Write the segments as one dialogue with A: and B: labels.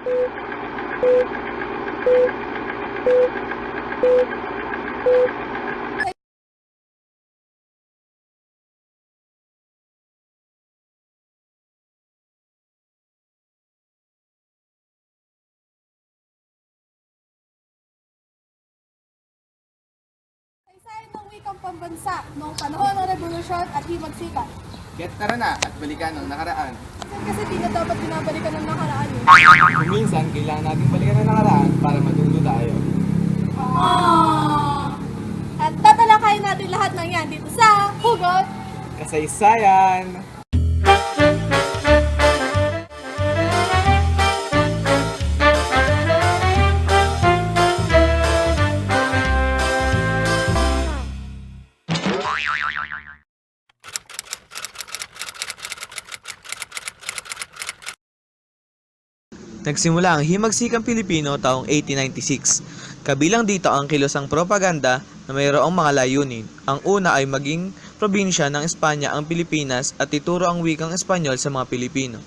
A: Isa ng wikang pambansa noong panahon ng revolusyon at himagsikan.
B: Kaya't tara na at balikan ang nakaraan.
A: Kasi di na dapat binabalikan ng nakaraan eh.
B: Kung minsan, kailangan natin balikan ang nakaraan para matuto tayo.
A: At tatalakayin natin lahat ng yan dito sa Hugot
B: Kasaysayan!
C: Nagsimula ang Himagsikang Pilipino taong 1896. Kabilang dito ang kilosang propaganda na mayroong mga layunin. Ang una ay maging probinsya ng Espanya ang Pilipinas at ituro ang wikang Espanyol sa mga Pilipino.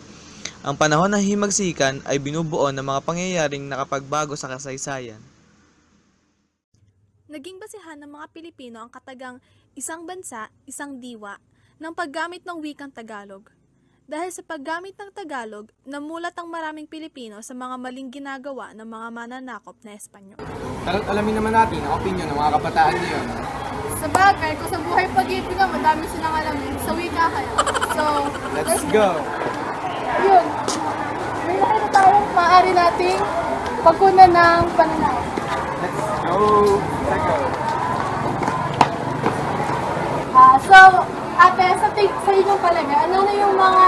C: Ang panahon ng himagsikan ay binubuo ng mga pangyayaring nakapagbago sa kasaysayan.
A: Naging basihan ng mga Pilipino ang katagang isang bansa, isang diwa ng paggamit ng wikang Tagalog. Dahil sa paggamit ng Tagalog, namulat ang maraming Pilipino sa mga maling ginagawa ng mga mananakop na Espanyol.
B: Tara't alamin naman natin ang opinion ng mga kabataan ngayon.
A: Sa bagay, kung sa buhay pag-ibig nga, madami silang alam eh. Sa wika kaya. So,
B: Let's go!
A: yun. May nakita tayong maaari nating pagkunan ng pananaw.
B: Let's go! Let's go!
A: Ah, so, ate, sa, sa inyong palagay, ano na yung mga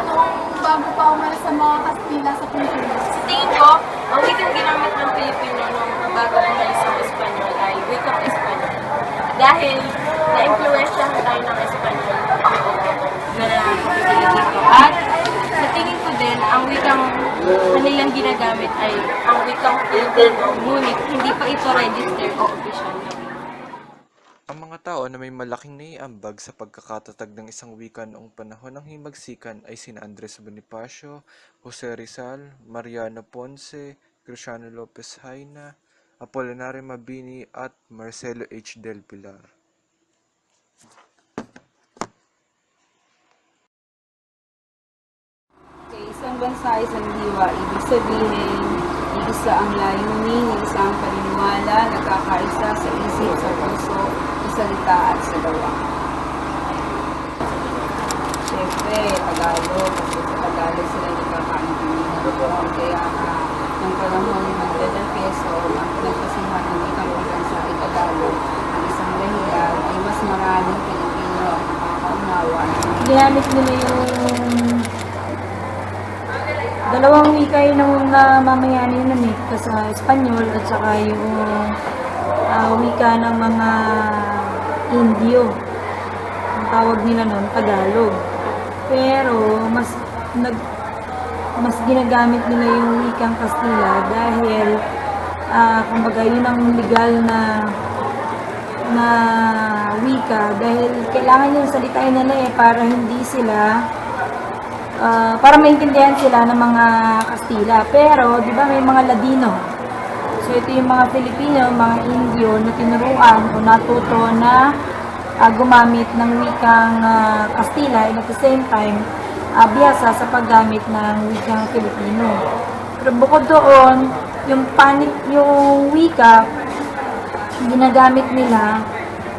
A: noong bago pa umalis sa mga Kastila sa Pilipinas?
D: Sa tingin ko, ang wikang ginamit ng Pilipino nung bago umalis ang Espanyol ay wikang Espanyol. Dahil na-influensyahan tayo ng Espanyol na dito. At sa tingin ko din, ang wikang kanilang ginagamit ay ang wikang Filipino, ngunit hindi pa ito registered o official.
C: Ang mga tao na may malaking naiambag sa pagkakatatag ng isang wika noong panahon ng himagsikan ay sina Andres Bonifacio, Jose Rizal, Mariano Ponce, Cristiano Lopez Haina, Apolinario Mabini at Marcelo H. Del Pilar.
E: Okay, isang bansa, isang diwa. Ibig sabihin, isa ang layunin, isa ang paniniwala, nagkakaisa sa isip, sa puso, salita at sa gawa. Siyempre, Tagalog, kasi sa Tagalog sila nagkakaintindihan. Kaya nga, ng panahon ni Magdalena Peso, ang pinagkasihan ng ikang pagbansa ay Tagalog. Ang isang dahilan ay mas maraming Pilipino ang nakakaunawa.
F: ginamit nila yung dalawang wika yun ng mga mamayani nun eh, sa Espanyol at saka yung ah, wika ng mga Indio. Ang tawag nila nun, Tagalog. Pero mas nag mas ginagamit nila yung wikang Kastila dahil ah, kumbaga yun ang legal na na wika dahil kailangan yung salitain nila eh para hindi sila ah, para maintindihan sila ng mga Kastila. Pero, di ba may mga Ladino? So, ito yung mga Filipino, mga Indio na tinuruan o natuto na ah, gumamit ng wikang ah, Kastila and at the same time, ah, biyasa sa paggamit ng wikang Filipino. Pero bukod doon, yung panik, yung wika, ginagamit nila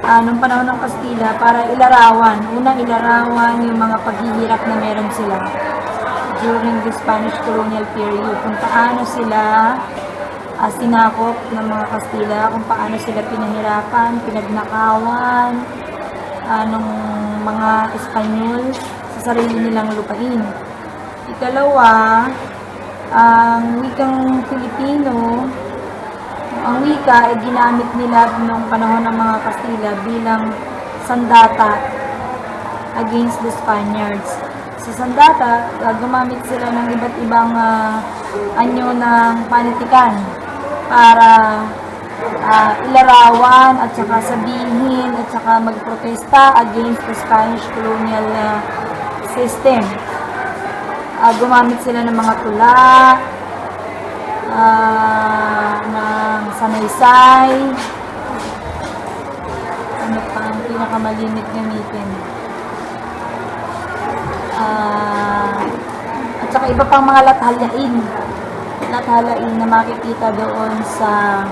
F: ah, nung panahon ng Kastila para ilarawan, unang ilarawan yung mga paghihirap na meron sila during the Spanish colonial period, kung paano sila ah, sinakop ng mga Kastila, kung paano sila pinahirapan, pinagnakawan ah, ng mga Espanyol sa sarili nilang lupain. Ikalawa, ang wikang Filipino, ang wika ay ginamit nila noong panahon ng mga Kastila bilang sandata against the Spaniards. Sa sandata, uh, gumamit sila ng iba't ibang ah, anyo ng panitikan para ah, ilarawan at saka sabihin at saka magprotesta against the Spanish colonial ah, system. ah, gumamit sila ng mga tula, ah, ng sanaysay, ano pa ang pinakamalimit gamitin. Ah, at saka iba pang mga lathalyain. Lathalain na makikita doon sa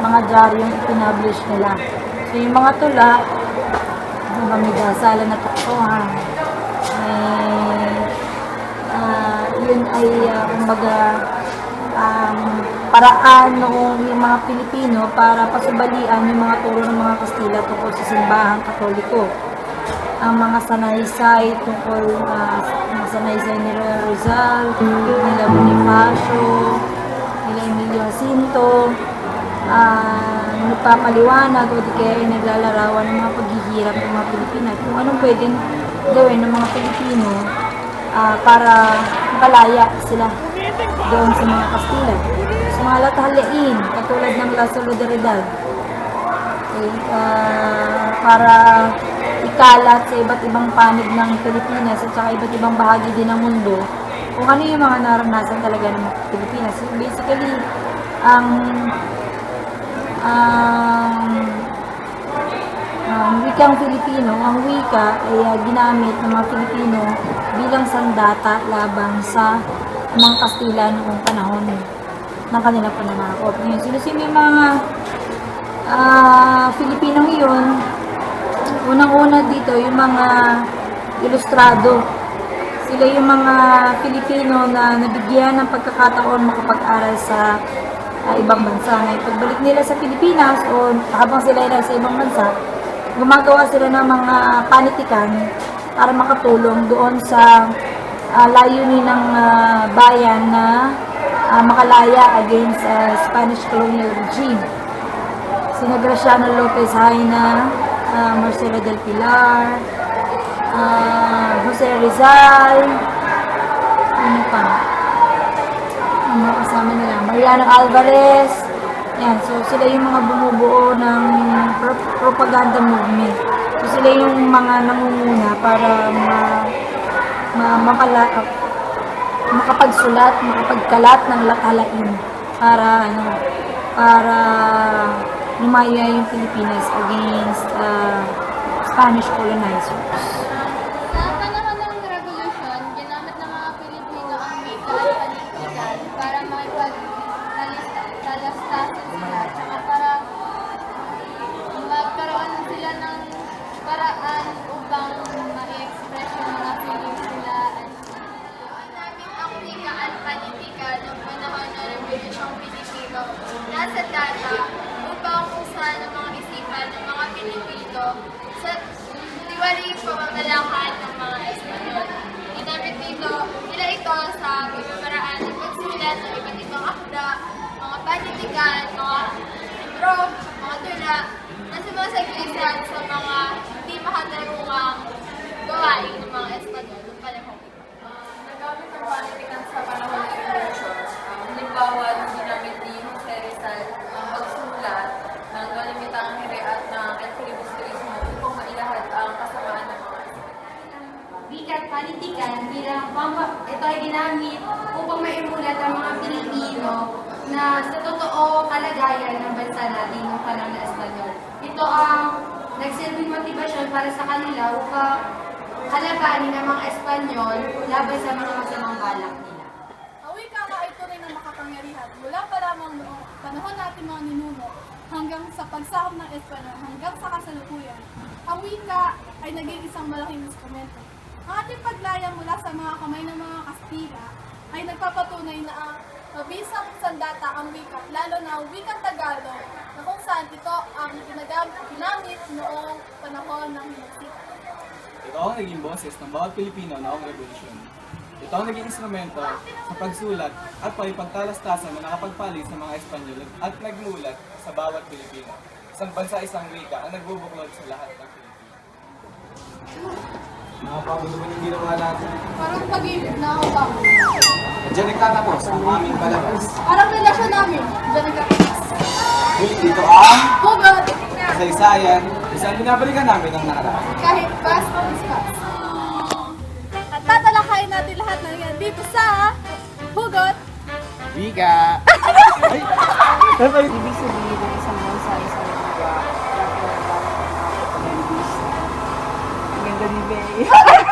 F: mga dyaryong ipinablish nila. So yung mga tula, yung may dasalan na tuksohan, may ah, yun ay uh, um, paraan noong yung mga Pilipino para pasubalian yung mga turo ng mga Kastila tungkol sa simbahang katoliko. Ang mga sanaysay tungkol uh, mga sanaysay nila Rizal, nila Bonifacio, nila Emilio Jacinto, ah nagpapaliwanag o di kaya ay naglalarawan ng mga paghihirap ng mga Pilipinas kung anong pwedeng gawin ng mga Pilipino ah, para makalaya sila doon sa mga Kastila. Sa mga lathalyain, katulad ng La Solidaridad, okay, ah, para ikalat sa iba't ibang panig ng Pilipinas at saka iba't ibang bahagi din ng mundo kung ano yung mga naranasan talaga ng Pilipinas. So, basically, ang ang ang wikang Filipino, ang wika ay ah, ginamit ng mga Pilipino bilang sandata labang sa mga Kastila noong panahon ng kanilang pananakop. Ngayon, sino-sino yung mga ah Filipinong yun? Unang-una dito, yung mga ilustrado. Sila yung mga Pilipino na nabigyan ng pagkakataon makapag-aral sa ah, ibang bansa. Ngayon, pagbalik nila sa Pilipinas o habang sila ay nasa ibang bansa, gumagawa sila ng mga panitikan para makatulong doon sa ah, layunin ng ah, bayan na ah, makalaya against ah, Spanish colonial regime. Sina Graciano Lopez Haina, ah, Marcelo del Pilar, ah, Jose Rizal, ano pa? Ang mga kasama nila, Mariano Alvarez, yan, so sila yung mga bumubuo ng pro- propaganda movement. So sila yung mga nangunguna para ma, ma, makala, makapagsulat, makapagkalat ng latalain para ano, para lumaya yung Pilipinas against uh, Spanish colonizers.
G: Sa panahon ng revolusyon, ginamit ng mga Pilipino ang wika at panitikan para makipagtalastasan sila at para magkaroon sila ng paraan upang ma-express yung mga feelings nila. Ginamit ang wika at panitikan ng panahon ng revolusyong Pilipino nasa data kusan ang mga isipan ng mga Pilipino sa ang nalakan ng mga Espanyol. Ginamit dito, nila ito sa pagpaparaan ng pagsulat ng iba't ibang akda, mga panitikan, mga libro, mga tula, na sumasaglisan sa mga hindi makatarungang gawain ng mga Espanyol Wikat panitikan bilang pamba, ito ay ginamit upang maimulat ang mga Pilipino na sa totoo kalagayan ng bansa natin noong panahon ng Espanyol. Ito ang nagsilbing motibasyon para sa kanila upang kalabanin ng mga Espanyol laban sa mga masamang balak nila.
A: Ang wika nga ay tunay ng makapangyarihan mula pa lamang noong panahon natin mga ninuno hanggang sa pagsahop ng Espanyol hanggang sa kasalukuyan. Ang wika ay naging isang malaking instrumento. Ang ating paglaya mula sa mga kamay ng mga Kastila ay nagpapatunay na ang mabisang sandata ang wika, lalo na ang wikang Tagalog na kung saan ito ang ginamit noong panahon ng Hinagsikan.
B: Ito ang naging boses ng bawat Pilipino noong revolusyon. Ito ang naging instrumento sa pagsulat at paipagtalastasan na nakapagpalit sa mga Espanyol at nagmulat sa bawat Pilipino. Isang bansa, isang wika ang nagbubuklod sa lahat ng Nakapagod naman yung ginawa natin.
A: Parang pag-ibig na ako ba?
B: Diyan nagtatapos ang aming palabas.
A: Parang relasyon namin. Diyan nagkakakas.
B: Ngunit dito ang
A: Hugot!
B: kasaysayan saan binabalikan namin ang nakaraan.
A: Kahit fast or fast. At tatalakayin talakayin natin lahat ng yan dito sa Hugot
B: Wika!
E: Ibig sabihin ng isang bansa, isang lugar, Ni